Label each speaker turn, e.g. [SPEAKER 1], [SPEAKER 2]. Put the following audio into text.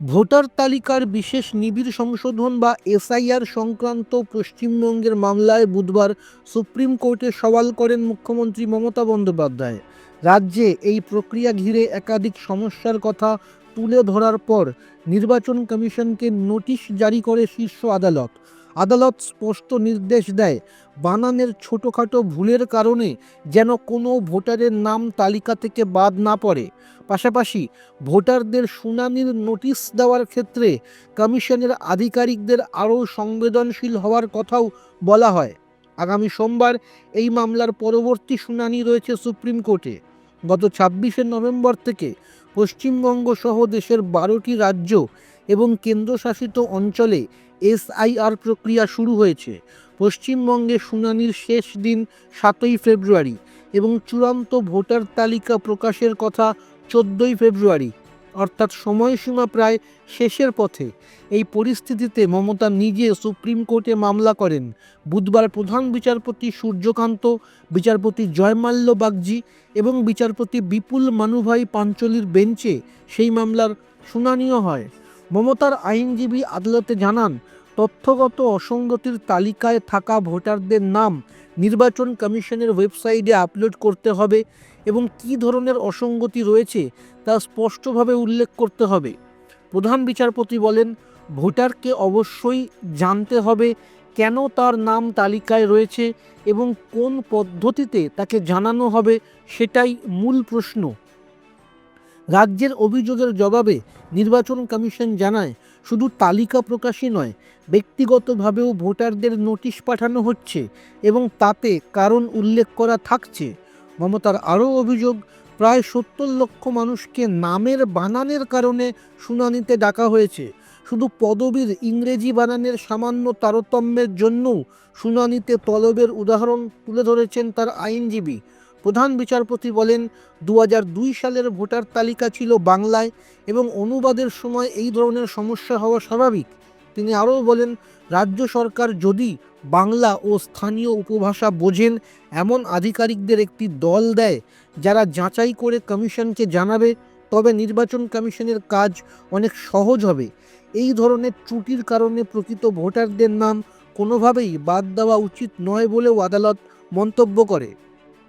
[SPEAKER 1] Voter তালিকার বিশেষ নিবিড় সংশোধন বা এসআইআর সংক্রান্ত পশ্চিমবঙ্গের মামলায় বুধবার সুপ্রিম কোর্টে সওয়াল করেন মুখ্যমন্ত্রী মমতা বন্দ্যোপাধ্যায়। রাজ্যে এই প্রক্রিয়া ঘিরে একাধিক সমস্যার কথা তুলে ধরার পর নির্বাচন কমিশনকে নোটিশ জারি করে শীর্ষ আদালত। আদালত স্পষ্ট নির্দেশ দেয়, বানানের ছোটোখাটো ভুলের কারণে যেন কোনো ভোটারের নাম তালিকা থেকে বাদ না পড়ে। পাশাপাশি ভোটারদের শুনানির নোটিশ দেওয়ার ক্ষেত্রে কমিশনের আধিকারিকদের আরও সংবেদনশীল হওয়ার কথাও বলা হয়। আগামী সোমবার এই মামলার পরবর্তী শুনানি রয়েছে সুপ্রিম কোর্টে। গত ছাব্বিশে নভেম্বর থেকে পশ্চিমবঙ্গ সহ দেশের বারোটি রাজ্য এবং কেন্দ্রশাসিত অঞ্চলে এসআইআর প্রক্রিয়া শুরু হয়েছে। পশ্চিমবঙ্গে শুনানির শেষ দিন সাতই ফেব্রুয়ারি এবং চূড়ান্ত ভোটার তালিকা প্রকাশের কথা চোদ্দোই ফেব্রুয়ারি, অর্থাৎ সময়সীমা প্রায় শেষের পথে। এই পরিস্থিতিতে মমতা নিজে সুপ্রিম কোর্টে মামলা করেন। বুধবার প্রধান বিচারপতি সূর্যকান্ত, বিচারপতি জয়মাল্য বাগজি এবং বিচারপতি বিপুল মানুভাই পাঞ্চলির বেঞ্চে সেই মামলার শুনানিও হয়। মমতার আইনজীবী আদালতে জানান, তথ্যগত অসঙ্গতির তালিকায় থাকা ভোটারদের নাম নির্বাচন কমিশনের ওয়েবসাইটে আপলোড করতে হবে এবং কী ধরনের অসঙ্গতি রয়েছে তা স্পষ্টভাবে উল্লেখ করতে হবে। প্রধান বিচারপতি বলেন, ভোটারকে অবশ্যই জানতে হবে কেন তার নাম তালিকায় রয়েছে এবং কোন পদ্ধতিতে তাকে জানানো হবে সেটাই মূল প্রশ্ন। রাজ্যের অভিযোগের জবাবে নির্বাচন কমিশন জানায়, শুধু তালিকা প্রকাশই নয়, ব্যক্তিগতভাবেও ভোটারদের নোটিশ পাঠানো হচ্ছে এবং তাতে কারণ উল্লেখ করা থাকছে। মমতার আরও অভিযোগ, প্রায় সত্তর লক্ষ মানুষকে নামের বানানের কারণে শুনানিতে ডাকা হয়েছে। শুধু পদবীর ইংরেজি বানানের সামান্য তারতম্যের জন্যও শুনানিতে তলবের উদাহরণ তুলে ধরেছেন তার আইনজীবী। প্রধান বিচারপতি বলেন দু সালের ভোটার তালিকা ছিল বাংলায় এবং অনুবাদের সময় এই ধরনের সমস্যা হওয়া স্বাভাবিক। তিনি আরও বলেন, রাজ্য সরকার যদি বাংলা ও স্থানীয় উপভাষা বোঝেন, এমন আধিকারিকদের একটি দল দেয় যারা যাচাই করে কমিশনকে জানাবে, তবে নির্বাচন কমিশনের কাজ অনেক সহজ হবে। এই ধরনের ত্রুটির কারণে প্রকৃত ভোটারদের নাম কোনোভাবেই বাদ দেওয়া উচিত নয় বলেও আদালত মন্তব্য করে।